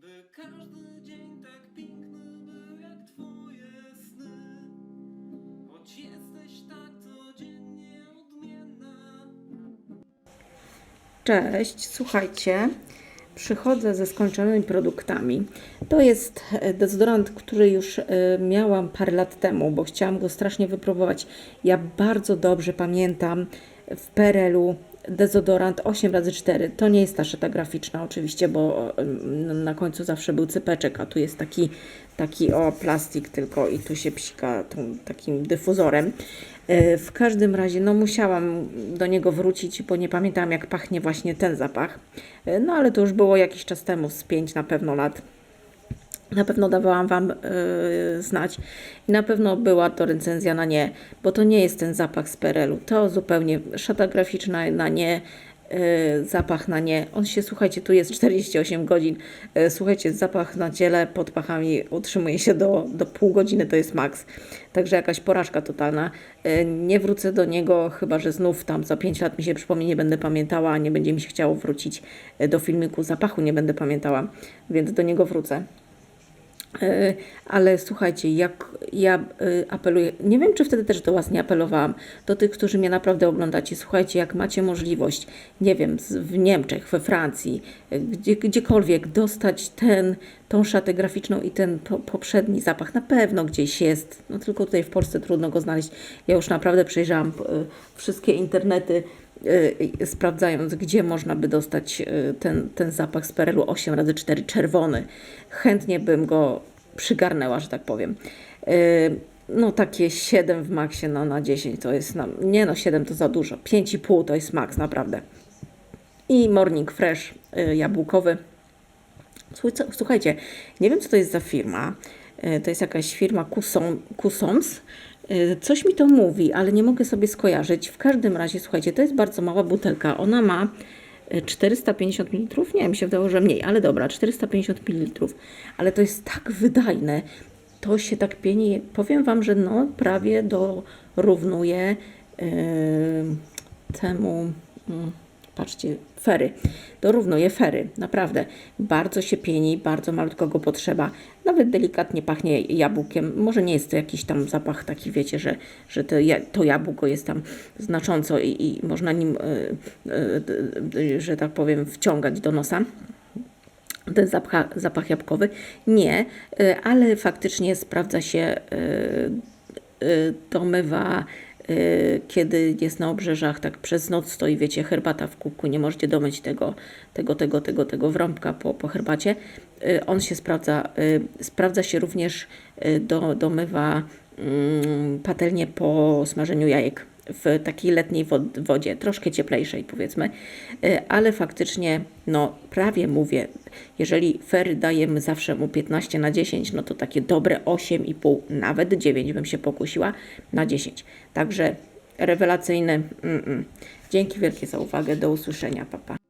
By każdy dzień tak piękny był jak twoje sny Choć jesteś tak codziennie odmienna Cześć, słuchajcie, przychodzę ze skończonymi produktami. To jest dezodorant, który już e, miałam parę lat temu, bo chciałam go strasznie wypróbować. Ja bardzo dobrze pamiętam w PRL-u dezodorant 8x4. To nie jest ta szyta graficzna oczywiście, bo e, na końcu zawsze był cypeczek, a tu jest taki, taki o plastik tylko i tu się psika tą, takim dyfuzorem. E, W każdym razie, no musiałam do niego wrócić, bo nie pamiętałam, jak pachnie właśnie ten zapach. E, No ale to już było jakiś czas temu, z 5 na pewno lat. Na pewno dawałam Wam e, znać i na pewno była to recenzja na nie, bo to nie jest ten zapach z Perelu. To zupełnie szata graficzna na nie, e, zapach na nie. On się, słuchajcie, tu jest 48 godzin. E, słuchajcie, zapach na ciele pod pachami utrzymuje się do, do pół godziny, to jest maks. Także jakaś porażka totalna. E, nie wrócę do niego, chyba że znów tam za 5 lat mi się przypomni, nie będę pamiętała, nie będzie mi się chciało wrócić e, do filmiku zapachu, nie będę pamiętała, więc do niego wrócę. E, Ale słuchajcie, jak ja e, apeluję, nie wiem czy wtedy też do Was nie apelowałam, do tych, którzy mnie naprawdę oglądacie, słuchajcie, jak macie możliwość, nie wiem, w Niemczech, we Francji, e, gdzie, gdziekolwiek dostać ten, tą szatę graficzną i ten po, poprzedni zapach, na pewno gdzieś jest, no tylko tutaj w Polsce trudno go znaleźć. Ja już naprawdę przejrzałam wszystkie internety, sprawdzając, gdzie można by dostać e, ten, ten zapach z Perelu 8x4 czerwony. Chętnie bym go przygarnęła, że tak powiem. No takie 7 w maksie no, na 10 to jest, na, nie no 7 to za dużo, 5,5 to jest maks naprawdę. I Morning Fresh jabłkowy. Słuchajcie, nie wiem co to jest za firma. E, To jest jakaś firma Cusoms. E, Coś mi to mówi, ale nie mogę sobie skojarzyć. W każdym razie, słuchajcie, to jest bardzo mała butelka. Ona ma e, 450 ml. Nie, mi się wydało, że mniej, ale dobra, 450 ml. Ale to jest tak wydajne. To się tak pieni. Powiem Wam, że no prawie dorównuje e, temu. mm, patrzcie, fery. Dorównuje fery, naprawdę. Bardzo się pieni, bardzo malutko go potrzeba. Nawet delikatnie pachnie jabłkiem. Może nie jest to jakiś tam zapach taki, wiecie, że, że to, to jabłko jest tam znacząco i, i można nim, y, y, y, że tak powiem, wciągać do nosa ten zapach, zapach jabłkowy. Nie, y, ale faktycznie sprawdza się, y, y, domywa, kiedy jest na obrzeżach, tak przez noc stoi, wiecie, herbata w kubku, nie możecie domyć tego, tego, tego, tego, tego wrąbka po, po herbacie. Y, On się sprawdza, y, sprawdza się również, y, do, domywa mm, patelnię po smażeniu jajek w takiej letniej wod- wodzie, troszkę cieplejszej powiedzmy, Y, ale faktycznie, no prawie mówię, jeżeli fery dajemy zawsze mu 15 na 10, no to takie dobre 8,5, nawet 9 bym się pokusiła na 10. Także rewelacyjny. Mm -mm. Dzięki wielkie za uwagę, do usłyszenia, papa.